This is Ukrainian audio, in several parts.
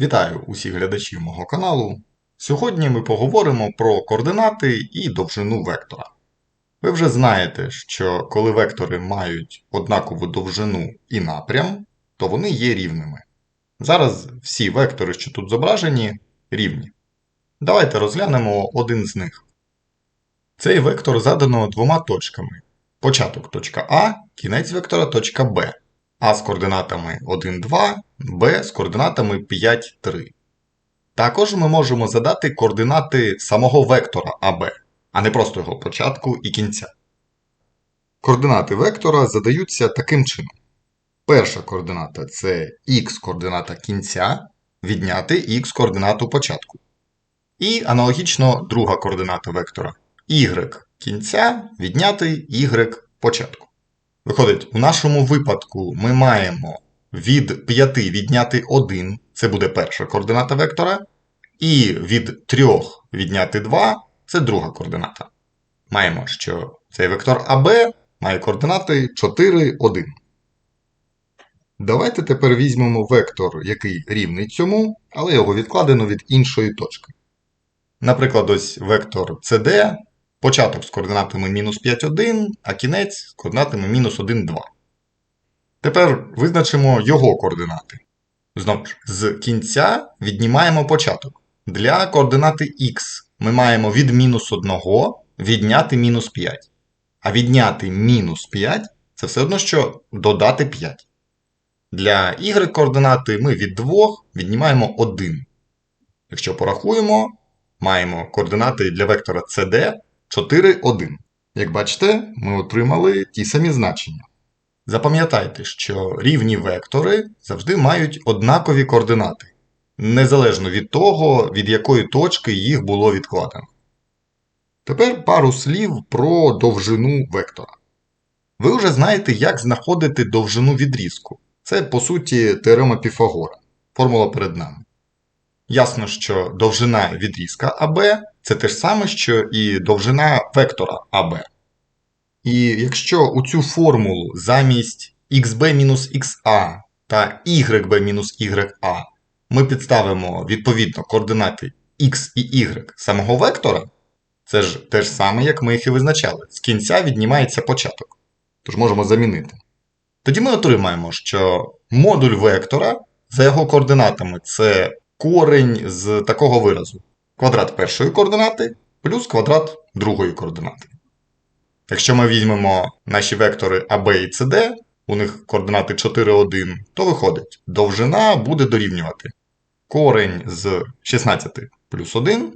Вітаю усіх глядачів мого каналу. Сьогодні ми поговоримо про координати і довжину вектора. Ви вже знаєте, що коли вектори мають однакову довжину і напрям, то вони є рівними. Зараз всі вектори, що тут зображені, рівні. Давайте розглянемо один з них. Цей вектор задано двома точками. Початок точка А, кінець вектора точка Б. А з координатами 1, 2, Б з координатами 5, 3. Також ми можемо задати координати самого вектора АБ, а не просто його початку і кінця. Координати вектора задаються таким чином. Перша координата це х координата кінця, відняти х координату початку. І аналогічно друга координата вектора y кінця відняти y початку. Виходить, у нашому випадку ми маємо від 5 відняти 1, це буде перша координата вектора, і від 3 відняти 2 це друга координата. Маємо, що цей вектор АБ має координати 4, 1. Давайте тепер візьмемо вектор, який рівний цьому, але його відкладено від іншої точки. Наприклад, ось вектор CD Початок з координатами мінус 5, 1, а кінець з координатами мінус 1, 2. Тепер визначимо його координати. Знову ж, з кінця віднімаємо початок. Для координати х ми маємо від мінус 1 відняти мінус 5. А відняти мінус 5 це все одно, що додати 5. Для y координати ми від 2 віднімаємо 1. Якщо порахуємо, маємо координати для вектора CD 4, 1. Як бачите, ми отримали ті самі значення. Запам'ятайте, що рівні вектори завжди мають однакові координати, незалежно від того, від якої точки їх було відкладено. Тепер пару слів про довжину вектора. Ви вже знаєте, як знаходити довжину відрізку. Це, по суті, теорема Піфагора. Формула перед нами. Ясно, що довжина відрізка АБ це те ж саме, що і довжина вектора АБ. І якщо у цю формулу замість xb-xa та yb-ya ми підставимо відповідно координати x і y самого вектора, це ж те ж саме, як ми їх і визначали. З кінця віднімається початок. Тож можемо замінити. Тоді ми отримаємо, що модуль вектора за його координатами це корень з такого виразу квадрат першої координати плюс квадрат другої координати. Якщо ми візьмемо наші вектори AB і CD, у них координати 4, 1, то виходить, довжина буде дорівнювати корень з 16 плюс 1,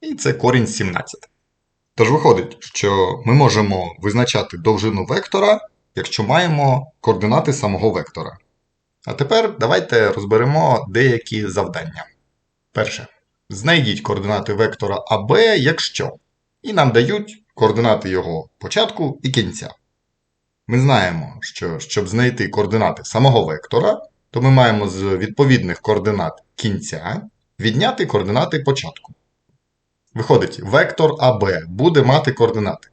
і це корінь з 17. Тож виходить, що ми можемо визначати довжину вектора, якщо маємо координати самого вектора. А тепер давайте розберемо деякі завдання. Перше. Знайдіть координати вектора АБ, якщо. І нам дають координати його початку і кінця. Ми знаємо, що щоб знайти координати самого вектора, то ми маємо з відповідних координат кінця відняти координати початку. Виходить, вектор АБ буде мати координати.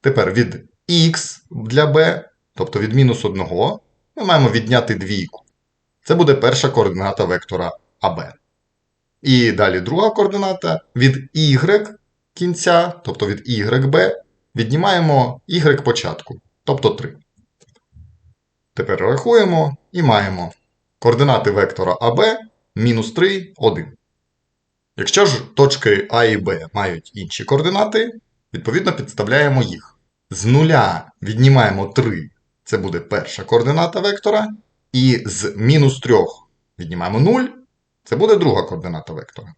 Тепер від х для b, тобто від мінус 1, ми маємо відняти двійку. Це буде перша координата вектора АБ. І далі друга координата від y кінця, тобто від YB, віднімаємо y початку, тобто 3. Тепер рахуємо і маємо координати вектора AB мінус 3, 1. Якщо ж точки А і Б мають інші координати, відповідно підставляємо їх. З нуля віднімаємо 3, це буде перша координата вектора, і з мінус 3 віднімаємо 0. Це буде друга координата вектора.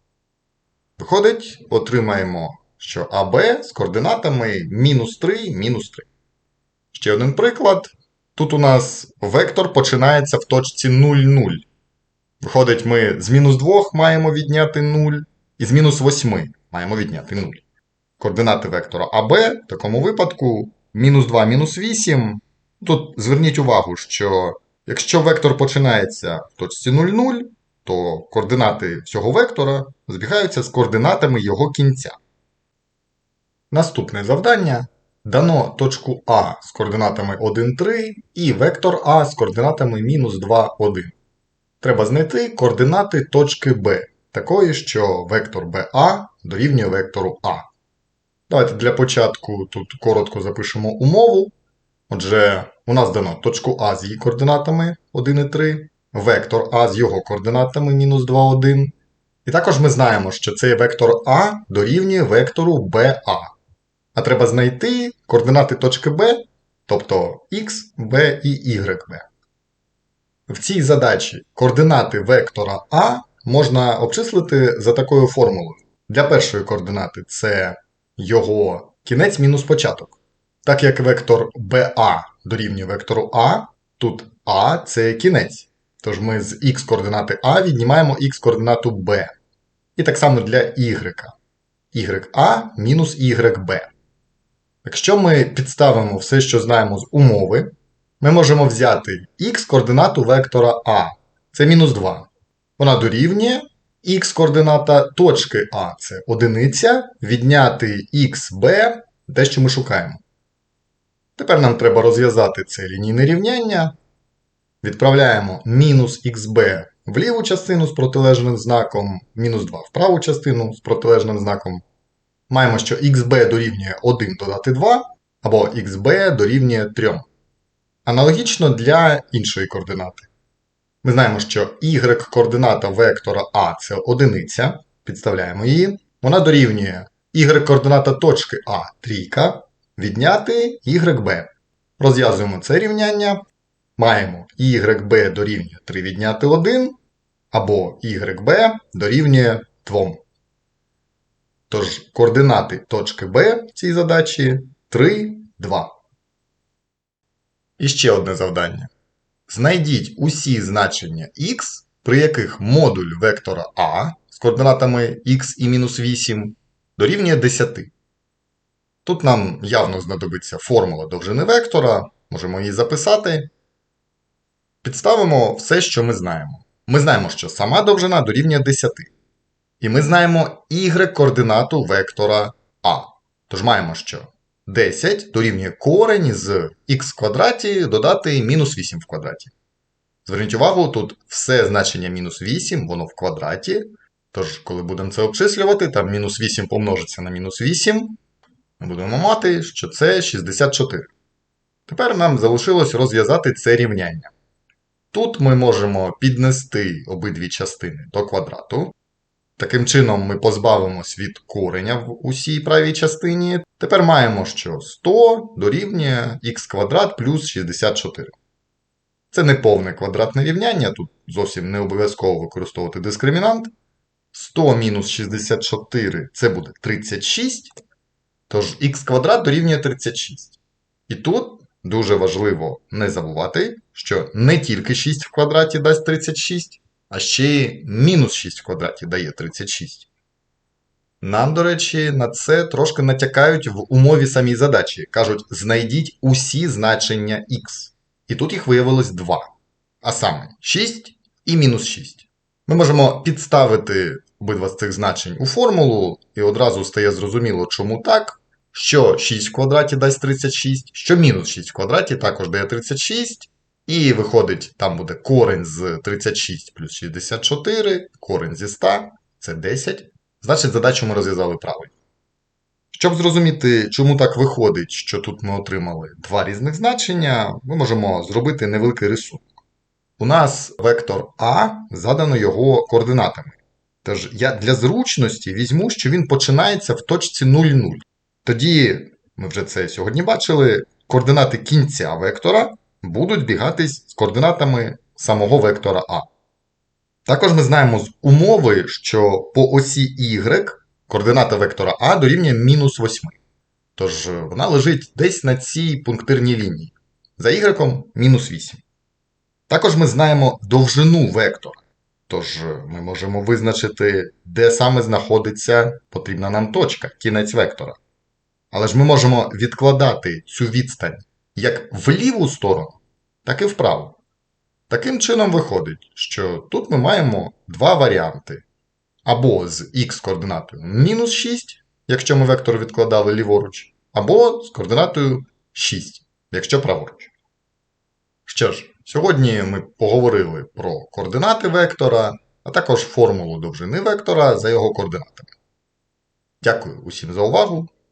Виходить, отримаємо, що АБ з координатами мінус 3, мінус 3. Ще один приклад. Тут у нас вектор починається в точці 0, 0. Виходить, ми з мінус 2 маємо відняти 0, і з мінус 8 маємо відняти 0. Координати вектора АБ в такому випадку мінус 2, мінус 8. Тут зверніть увагу, що якщо вектор починається в точці 0, 0, то координати всього вектора збігаються з координатами його кінця. Наступне завдання дано точку А з координатами 1, 3 і вектор А з координатами мінус 2, 1. Треба знайти координати точки Б, такої, що вектор BA дорівнює вектору А. Давайте для початку тут коротко запишемо умову. Отже, у нас дано точку А з її координатами 1 і 3, вектор А з його координатами мінус 2, 1. І також ми знаємо, що цей вектор А дорівнює вектору BA. А треба знайти координати точки Б, тобто X, B і YB. В цій задачі координати вектора А можна обчислити за такою формулою. Для першої координати це його кінець мінус початок. Так як вектор BA дорівнює вектору А, тут А це кінець. Тож ми з х координати А віднімаємо х координату B. І так само для y. YA мінус YB. Якщо ми підставимо все, що знаємо з умови, ми можемо взяти х координату вектора А. Це мінус 2. Вона дорівнює х координата точки А це одиниця, відняти xb, те, що ми шукаємо. Тепер нам треба розв'язати це лінійне рівняння. Відправляємо мінус xb в ліву частину з протилежним знаком, мінус 2 в праву частину з протилежним знаком. Маємо, що xb дорівнює 1 додати 2, або xb дорівнює 3. Аналогічно для іншої координати. Ми знаємо, що y-координата вектора А це одиниця. Підставляємо її. Вона дорівнює y-координата точки А трійка, відняти YB. Розв'язуємо це рівняння. Маємо YB дорівнює 3 відняти 1, або YB дорівнює 2. Тож координати точки Б в цій задачі 3, 2. І ще одне завдання. Знайдіть усі значення х, при яких модуль вектора А з координатами х і мінус 8 дорівнює 10. Тут нам явно знадобиться формула довжини вектора, можемо її записати. Підставимо все, що ми знаємо. Ми знаємо, що сама довжина дорівнює 10. І ми знаємо y-координату вектора А. Тож маємо, що 10 дорівнює корень з х квадраті додати мінус 8 в квадраті. Зверніть увагу, тут все значення мінус 8, воно в квадраті. Тож, коли будемо це обчислювати, там мінус 8 помножиться на мінус 8, ми будемо мати, що це 64. Тепер нам залишилось розв'язати це рівняння. Тут ми можемо піднести обидві частини до квадрату. Таким чином, ми позбавимось від кореня в усій правій частині. Тепер маємо, що 100 дорівнює х квадрат плюс 64. Це не повне квадратне рівняння, тут зовсім не обов'язково використовувати дискримінант. 100 мінус 64 це буде 36. Тож х квадрат дорівнює 36. І тут дуже важливо не забувати, що не тільки 6 в квадраті дасть 36, а ще й мінус 6 в квадраті дає 36. Нам, до речі, на це трошки натякають в умові самій задачі. Кажуть, знайдіть усі значення х. І тут їх виявилось 2. А саме 6 і мінус 6. Ми можемо підставити обидва з цих значень у формулу, і одразу стає зрозуміло, чому так. Що 6 в квадраті дасть 36, що мінус 6 в квадраті також дає 36. І виходить, там буде корень з 36 плюс 64, корень зі 100 це 10. Значить, задачу ми розв'язали правильно. Щоб зрозуміти, чому так виходить, що тут ми отримали два різних значення, ми можемо зробити невеликий рисунок. У нас вектор А задано його координатами. Тож я для зручності візьму, що він починається в точці 0,0. Тоді, ми вже це сьогодні бачили, координати кінця вектора будуть бігатись з координатами самого вектора А. Також ми знаємо з умови, що по осі Y координата вектора А дорівнює мінус 8. Тож вона лежить десь на цій пунктирній лінії. За Y мінус 8. Також ми знаємо довжину вектора. Тож ми можемо визначити, де саме знаходиться потрібна нам точка, кінець вектора. Але ж ми можемо відкладати цю відстань як в ліву сторону, так і вправо. Таким чином виходить, що тут ми маємо два варіанти. Або з х координатою мінус 6, якщо ми вектор відкладали ліворуч, або з координатою 6, якщо праворуч. Що ж, Сьогодні ми поговорили про координати вектора, а також формулу довжини вектора за його координатами. Дякую усім за увагу.